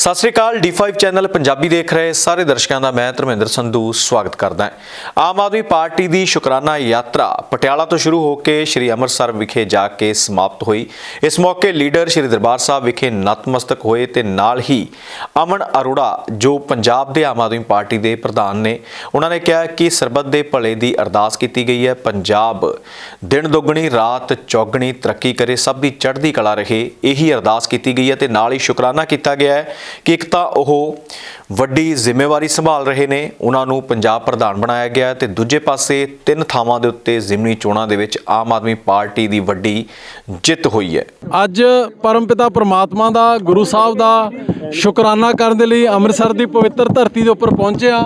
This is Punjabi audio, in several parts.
ਸਤਿ ਸ੍ਰੀ ਅਕਾਲ D5 ਚੈਨਲ ਪੰਜਾਬੀ ਦੇਖ ਰਹੇ ਸਾਰੇ ਦਰਸ਼ਕਾਂ ਦਾ ਮੈਂ ਧਰਮਿੰਦਰ ਸੰਧੂ ਸਵਾਗਤ ਕਰਦਾ ਹਾਂ। ਆਮ ਆਦਮੀ ਪਾਰਟੀ ਦੀ ਸ਼ੁਕਰਾਨਾ ਯਾਤਰਾ ਪਟਿਆਲਾ ਤੋਂ ਸ਼ੁਰੂ ਹੋ ਕੇ ਸ੍ਰੀ ਅੰਮ੍ਰਿਤਸਰ ਵਿਖੇ ਜਾ ਕੇ ਸਮਾਪਤ ਹੋਈ। ਇਸ ਮੌਕੇ ਲੀਡਰ ਸ੍ਰੀ ਦਰਬਾਰ ਸਾਹਿਬ ਵਿਖੇ ਨਤਮਸਤਕ ਹੋਏ ਤੇ ਨਾਲ ਹੀ ਅਮਨ ਅਰੋੜਾ, ਜੋ ਪੰਜਾਬ ਦੇ ਆਮ ਆਦਮੀ ਪਾਰਟੀ ਦੇ ਪ੍ਰਧਾਨ ਨੇ, ਉਹਨਾਂ ਨੇ ਕਿਹਾ ਕਿ ਸਰਬੱਤ ਦੇ ਭਲੇ ਦੀ ਅਰਦਾਸ ਕੀਤੀ ਗਈ ਹੈ। ਪੰਜਾਬ ਦਿਨ ਦੁੱਗਣੀ, ਰਾਤ ਚੌਗਣੀ ਤਰੱਕੀ ਕਰੇ, ਸਭ ਦੀ ਚੜ੍ਹਦੀ ਕਲਾ ਰਹੇ, ਇਹੀ ਅਰਦਾਸ ਕੀਤੀ ਗਈ ਹੈ ਤੇ ਨਾਲ ਹੀ ਸ਼ੁਕਰਾਨਾ ਕੀਤਾ ਗਿਆ ਹੈ ਕਿ ਇੱਕ ਤਾਂ ਉਹ ਵੱਡੀ ਜ਼ਿੰਮੇਵਾਰੀ ਸੰਭਾਲ ਰਹੇ ਨੇ, ਉਹਨਾਂ ਨੂੰ ਪੰਜਾਬ ਪ੍ਰਧਾਨ ਬਣਾਇਆ ਗਿਆ ਹੈ ਤੇ ਦੂਜੇ ਪਾਸੇ ਤਿੰਨ ਥਾਵਾਂ ਦੇ ਉੱਤੇ ਜ਼ਿਮਨੀ ਚੋਣਾਂ ਦੇ ਵਿੱਚ ਆਮ ਆਦਮੀ ਪਾਰਟੀ ਦੀ ਵੱਡੀ ਜਿੱਤ ਹੋਈ ਹੈ। ਅੱਜ ਪਰਮਪਿਤਾ ਪ੍ਰਮਾਤਮਾ ਦਾ, ਗੁਰੂ ਸਾਹਿਬ ਦਾ ਸ਼ੁਕਰਾਨਾ ਕਰਨ ਦੇ ਲਈ ਅੰਮ੍ਰਿਤਸਰ ਦੀ ਪਵਿੱਤਰ ਧਰਤੀ ਦੇ ਉੱਪਰ ਪਹੁੰਚਿਆ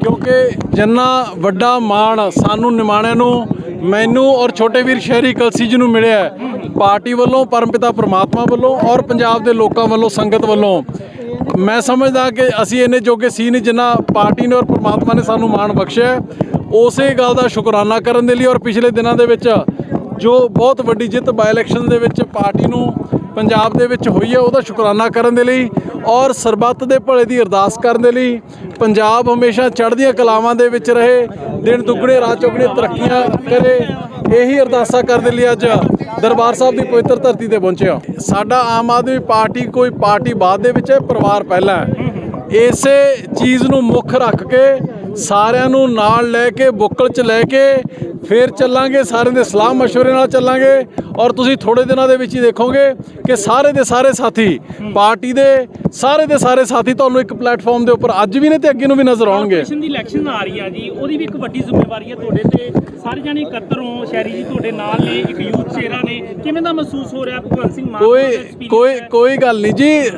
ਕਿਉਂਕਿ ਜਿੰਨਾ ਵੱਡਾ ਮਾਣ ਸਾਨੂੰ ਨਿਮਾਣਿਆਂ ਨੂੰ ਮੈਨੂੰ ਔਰ ਛੋਟੇ ਵੀਰ ਸ਼ਹਿਰੀ ਕਲਸੀ ਜੀ ਨੂੰ ਮਿਲਿਆ ਪਾਰਟੀ ਵੱਲੋਂ, ਪਰਮਪਿਤਾ ਪ੍ਰਮਾਤਮਾ ਵੱਲੋਂ ਔਰ ਪੰਜਾਬ ਦੇ ਲੋਕਾਂ ਵੱਲੋਂ, ਸੰਗਤ ਵੱਲੋਂ। ਮੈਂ ਸਮਝਦਾ ਕਿ ਅਸੀਂ ਇੰਨੇ ਜੋਗੇ ਸੀ ਨਹੀਂ ਜਿੰਨਾ ਪਾਰਟੀ ਨੇ ਔਰ ਪ੍ਰਮਾਤਮਾ ਨੇ ਸਾਨੂੰ ਮਾਣ ਬਖਸ਼ਿਆ ਉਸੇ ਗੱਲ ਦਾ ਸ਼ੁਕਰਾਨਾ ਕਰਨ ਦੇ ਲਈ ਔਰ ਪਿਛਲੇ ਦਿਨਾਂ ਦੇ ਵਿੱਚ ਜੋ ਬਹੁਤ ਵੱਡੀ ਜਿੱਤ ਬਾਈ ਇਲੈਕਸ਼ਨ ਦੇ ਵਿੱਚ ਪਾਰਟੀ ਨੂੰ ਪੰਜਾਬ ਦੇ ਵਿੱਚ ਹੋਈ ਹੈ, ਉਹਦਾ ਸ਼ੁਕਰਾਨਾ ਕਰਨ ਦੇ ਲਈ ਔਰ ਸਰਬੱਤ ਦੇ ਭਲੇ ਦੀ ਅਰਦਾਸ ਕਰਨ ਦੇ ਲਈ ਪੰਜਾਬ ਹਮੇਸ਼ਾ ਚੜ੍ਹਦੀਆਂ ਕਲਾਵਾਂ ਦੇ ਵਿੱਚ ਰਹੇ, ਦਿਨ ਦੁੱਗਣੇ, ਰਾਤ ਚੌਗਣੇ ਤਰੱਕੀਆਂ ਕਰੇ, ਇਹੀ ਅਰਦਾਸਾਂ ਕਰਨ ਦੇ ਲਈ ਅੱਜ ਦਰਬਾਰ ਸਾਹਿਬ ਦੀ ਪਵਿੱਤਰ ਧਰਤੀ ਤੇ ਪਹੁੰਚਿਆ ਸਾਡਾ ਆਮ ਆਦਮੀ ਪਾਰਟੀ ਕੋਈ ਪਾਰਟੀ ਬਾਅਦ ਦੇ ਵਿੱਚ ਹੈ, ਪਰਿਵਾਰ ਪਹਿਲਾਂ ਹੈ। ਇਸੇ ਚੀਜ਼ ਨੂੰ ਮੁੱਖ ਰੱਖ ਕੇ ਸਾਰਿਆਂ ਨੂੰ ਨਾਲ ਲੈ ਕੇ, ਬੁੱਕਲ 'ਚ ਲੈ ਕੇ ਫੇਰ ਚੱਲਾਂਗੇ ਸਾਰਿਆਂ ਦੇ ਸਲਾਹ مشਵਰੇ ਨਾਲ ਚੱਲਾਂਗੇ ਔਰ ਤੁਸੀਂ ਥੋੜੇ ਦਿਨਾਂ ਦੇ ਵਿੱਚ ਹੀ ਦੇਖੋਗੇ ਕਿ ਸਾਰੇ ਦੇ ਸਾਰੇ ਸਾਥੀ ਪਾਰਟੀ ਦੇ ਸਾਰੇ ਦੇ ਸਾਰੇ ਸਾਥੀ ਤੁਹਾਨੂੰ ਇੱਕ ਪਲੇਟਫਾਰਮ ਦੇ ਉੱਪਰ ਅੱਜ ਵੀ ਨੇ ਤੇ ਅੱਗੇ ਨੂੰ ਵੀ ਨਜ਼ਰ ਆਉਣਗੇ। ਦੀ ਇਲੈਕਸ਼ਨ ਆ ਰਹੀ ਆ ਜੀ ਉਹਦੀ ਵੀ ਇੱਕ ਵੱਡੀ ਜ਼ਿੰਮੇਵਾਰੀ ਹੈ ਤੁਹਾਡੇ ਤੇ। ਸਾਰੇ ਜਾਣੇ ਇਕੱਤਰ ਹੋ ਸ਼ੈਰੀ ਜੀ ਤੁਹਾਡੇ ਨਾਲ ਨੇ ਇੱਕ ਯੂਥ ਚਿਹਰਾ ਨੇ। ਕਿਵੇਂ ਦਾ ਮਹਿਸੂਸ ਹੋ ਰਿਹਾ ਭਗਵੰਤ ਸਿੰਘ ਮਾਨ ਕੋਈ ਕੋਈ ਕੋਈ ਗੱਲ ਨਹੀਂ ਜੀ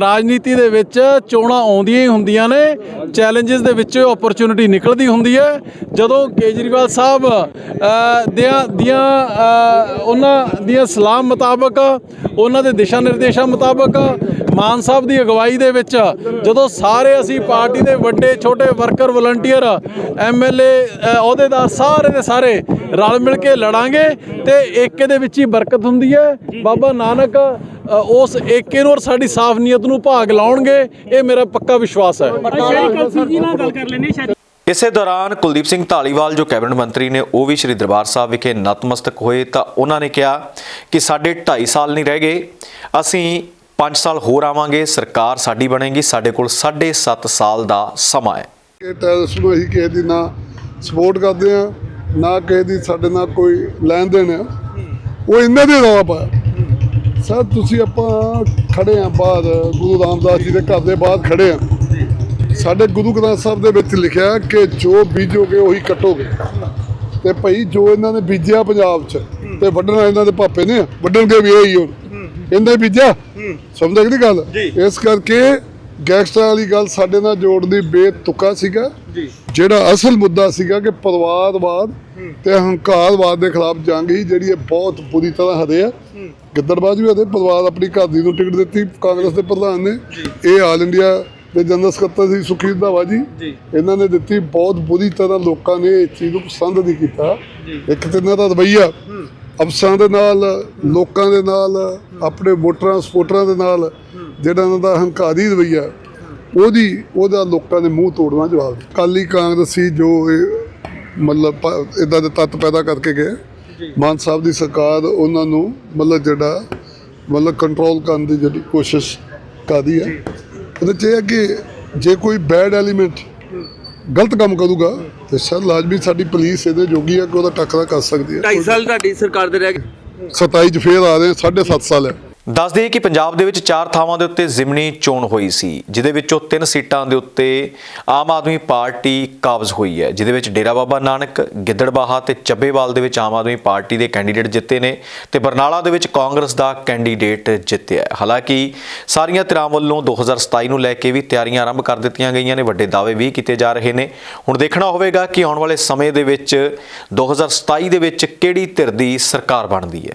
ਰਾਜਨੀਤੀ ਦੇ ਵਿੱਚ ਚੋਣਾਂ ਆਉਂਦੀਆਂ ਹੀ ਹੁੰਦੀਆਂ ਨੇ ਚੈਲੰਜਸ ਦੇ ਵਿੱਚੋਂ ਓਪਰਚ्युनिटी ਨਿਕਲਦੀ ਹੁੰਦੀ ਹੈ। ਜਦੋਂ ਕੇਜਰੀਵਾਲ ਸਾਹਿਬ ਦੀਆਂ ਦੀਆਂ ਉਹਨਾਂ ਦੀਆਂ ਸਲਾਹ ਮੁਤਾਬਕ ਉਹਨਾਂ ਦੇ ਦਿਸ਼ਾ ਨਿਰਦੇਸ਼ਾਂ ਮੁਤਾਬਕ ਮਾਨ ਸਾਹਿਬ ਦੀ ਅਗਵਾਈ ਦੇ ਵਿੱਚ ਜਦੋਂ ਸਾਰੇ ਅਸੀਂ ਪਾਰਟੀ ਦੇ ਵੱਡੇ ਛੋਟੇ ਵਰਕਰ ਵਲੰਟੀਅਰ ਐਮਐਲਏ ਅਹੁਦੇਦਾਰ ਸਾਰੇ ਦੇ ਸਾਰੇ ਰਲ ਮਿਲ ਕੇ ਲੜਾਂਗੇ ਤੇ ਏਕੇ ਦੇ ਵਿੱਚ ਹੀ ਬਰਕਤ ਹੁੰਦੀ ਹੈ। ਬਾਬਾ ਨਾਨਕ ਉਸ ਏਕੇ ਨੂੰ ਔਰ ਸਾਡੀ ਸਾਫ਼ ਨੀਅਤ ਨੂੰ ਭਾਗ ਲਾਉਣਗੇ ਇਹ ਮੇਰਾ ਪੱਕਾ ਵਿਸ਼ਵਾਸ ਹੈ। ਸ਼ਹਿਰੀ ਕਲਸੀ ਜੀ ਨਾਲ ਗੱਲ ਕਰ ਲੈਣੇ ਸ਼ਹਿਰੀ ਇਸੇ ਦੌਰਾਨ ਕੁਲਦੀਪ ਸਿੰਘ ਢਾਲੀਵਾਲ ਜੋ ਕੈਬਨਿਟ ਮੰਤਰੀ ਨੇ, ਉਹ ਵੀ ਸ੍ਰੀ ਦਰਬਾਰ ਸਾਹਿਬ ਵਿਖੇ ਨਤਮਸਤਕ ਹੋਏ ਤਾਂ ਉਹਨਾਂ ਨੇ ਕਿਹਾ ਕਿ ਸਾਡੇ 2.5 ਸਾਲ ਨਹੀਂ ਰਹਿ ਗਏ, ਅਸੀਂ 5 ਸਾਲ ਹੋਰ ਆਵਾਂਗੇ, ਸਰਕਾਰ ਸਾਡੀ ਬਣੇਗੀ, ਸਾਡੇ ਕੋਲ 7.5 ਸਾਲ ਦਾ ਸਮਾਂ ਹੈ। ਕਿ ਟੈਰਰਿਸਟ ਨੂੰ ਅਸੀਂ ਕਿਸੇ ਦੀ ਨਾ ਸਪੋਰਟ ਕਰਦੇ ਆ ਨਾ ਕਿਸੇ ਦੀ ਸਾਡੇ ਨਾਲ ਕੋਈ ਲੈਣ ਦੇਣ ਆ ਉਹ ਇਹਨਾਂ ਦੇ ਰੌਲਾ ਪਾਇਆ। ਸਰ, ਤੁਸੀਂ ਆਪਾਂ ਖੜੇ ਆ ਬਾਹਰ, ਗੁਰੂ ਰਾਮਦਾਸ ਜੀ ਦੇ ਘਰ ਦੇ ਬਾਹਰ ਖੜੇ ਆ ਸਾਡੇ ਗੁਰੂ ਗ੍ਰੰਥ ਸਾਹਿਬ ਦੇ ਵਿੱਚ ਲਿਖਿਆ ਕਿ ਜੋ ਬੀਜੋਗੇ ਉਹੀ ਕੱਟੋਗੇ। ਤੇ ਭਾਈ ਜੋ ਇਹਨਾਂ ਨੇ ਬੀਜਿਆ ਪੰਜਾਬ 'ਚ ਤੇ ਵੱਢਣਾ ਇਹਨਾਂ ਦੇ ਪਾਪੇ ਨੇ ਵੱਢਣਗੇ ਵੀ ਇਹੀ ਹੁਣ। ਇਹਨਾਂ ਬੀਜਿਆ? ਕਿ ਨਹੀਂ ਗੱਲ? ਇਸ ਕਰਕੇ ਗੈਂਗਸਟਰ ਵਾਲੀ ਗੱਲ ਸਾਡੇ ਨਾਲ ਜੋੜਨ ਦੀ ਬੇਤੁਕਾ ਸੀਗਾ। ਜਿਹੜਾ ਅਸਲ ਮੁੱਦਾ ਸੀਗਾ ਕਿ ਪਰਿਵਾਰਵਾਦ ਤੇ ਹੰਕਾਰਵਾਦ ਦੇ ਖਿਲਾਫ ਜੰਗ ਹੀ ਜਿਹੜੀ ਇਹ ਬਹੁਤ ਬੁਰੀ ਤਰ੍ਹਾਂ ਹਦੇ ਆ। ਗਿੱਦੜਬਾਜ਼ ਵੀ ਹਦੇ ਪਰਿਵਾਰ ਆਪਣੀ ਘਰ ਦੀ ਨੂੰ ਟਿਕਟ ਦਿੱਤੀ ਕਾਂਗਰਸ ਦੇ ਪ੍ਰਧਾਨ ਨੇ। ਇਹ ਆਲ ਇੰਡੀਆ ਦੇ ਜਨਰਲ ਸਕੱਤਰ ਸੀ ਸੁਖੀ ਰੰਧਾਵਾ ਜੀ ਇਹਨਾਂ ਨੇ ਦਿੱਤੀ ਬਹੁਤ ਬੁਰੀ ਤਰ੍ਹਾਂ ਲੋਕਾਂ ਨੇ ਇਸ ਚੀਜ਼ ਨੂੰ ਪਸੰਦ ਨਹੀਂ ਕੀਤਾ। ਇੱਕ ਤੇ ਇਹਨਾਂ ਦਾ ਰਵਈਆ ਅਫਸਰਾਂ ਦੇ ਨਾਲ ਲੋਕਾਂ ਦੇ ਨਾਲ ਆਪਣੇ ਵੋਟਰਾਂ ਸਪੋਰਟਰਾਂ ਦੇ ਨਾਲ ਜਿਹੜਾ ਇਹਨਾਂ ਦਾ ਹੰਕਾਰੀ ਰਵਈਆ ਉਹਦੀ ਉਹਦਾ ਲੋਕਾਂ ਨੇ ਮੂੰਹ ਤੋੜਨਾ ਜਵਾਬ। ਅਕਾਲੀ ਕਾਂਗਰਸੀ ਜੋ ਮਤਲਬ ਇਦਾਂ ਦੇ ਤੱਤ ਪੈਦਾ ਕਰਕੇ ਗਏ। ਮਾਨ ਸਾਹਿਬ ਦੀ ਸਰਕਾਰ ਉਹਨਾਂ ਨੂੰ ਮਤਲਬ ਜਿਹੜਾ ਮਤਲਬ ਕੰਟਰੋਲ ਕਰਨ ਦੀ ਜਿਹੜੀ ਕੋਸ਼ਿਸ਼ ਕਰਦੀ ਹੈ। ਉਹਦੇ ਚ ਇਹ ਹੈ ਕਿ ਜੇ ਕੋਈ ਬੈਡ ਐਲੀਮੈਂਟ ਗਲਤ ਕੰਮ ਕਰੂਗਾ ਤੇ ਸਰ ਲਾਜ਼ਮੀ ਸਾਡੀ ਪੁਲਿਸ ਇਹਦੇ ਜੋਗੀ ਆ ਕਿ ਉਹਦਾ ਟੱਕਰਾ ਕਰ ਸਕਦੀ ਹੈ 2.5 ਸਾਲ ਤੁਹਾਡੀ ਸਰਕਾਰ ਦੇ ਰਹਿ ਗਏ। 27 ਚ ਫੇਰ ਆ ਰਹੇ 7.5 ਸਾਲ ਹੈ ਦੱਸ ਦਈਏ ਕਿ ਪੰਜਾਬ ਦੇ ਵਿੱਚ ਚਾਰ ਥਾਵਾਂ ਦੇ ਉੱਤੇ ਜ਼ਿਮਨੀ ਚੋਣ ਹੋਈ ਸੀ, ਜਿਹਦੇ ਵਿੱਚੋਂ ਤਿੰਨ ਸੀਟਾਂ ਦੇ ਉੱਤੇ ਆਮ ਆਦਮੀ ਪਾਰਟੀ ਕਾਬਜ਼ ਹੋਈ ਹੈ, ਜਿਹਦੇ ਵਿੱਚ ਡੇਰਾ ਬਾਬਾ ਨਾਨਕ ਗਿੱਦੜਬਾਹਾ ਤੇ ਚੱਬੇਵਾਲ ਦੇ ਵਿੱਚ ਆਮ ਆਦਮੀ ਪਾਰਟੀ ਦੇ ਕੈਂਡੀਡੇਟ ਜਿੱਤੇ ਨੇ ਤੇ ਬਰਨਾਲਾ ਦੇ ਵਿੱਚ ਕਾਂਗਰਸ ਦਾ ਕੈਂਡੀਡੇਟ ਜਿੱਤਿਆ ਹਾਲਾਂਕਿ ਸਾਰੀਆਂ ਧਿਰਾਂ ਵੱਲੋਂ 2027 ਨੂੰ ਲੈ ਕੇ ਵੀ ਤਿਆਰੀਆਂ ਆਰੰਭ ਕਰ ਦਿੱਤੀਆਂ ਗਈਆਂ ਨੇ, ਵੱਡੇ ਦਾਅਵੇ ਵੀ ਕੀਤੇ ਜਾ ਰਹੇ ਨੇ। ਹੁਣ ਦੇਖਣਾ ਹੋਵੇਗਾ ਕਿ ਆਉਣ ਵਾਲੇ ਸਮੇਂ ਦੇ ਵਿੱਚ 2027 ਦੇ ਵਿੱਚ ਕਿਹੜੀ ਧਿਰ ਦੀ ਸਰਕਾਰ ਬਣਦੀ ਹੈ।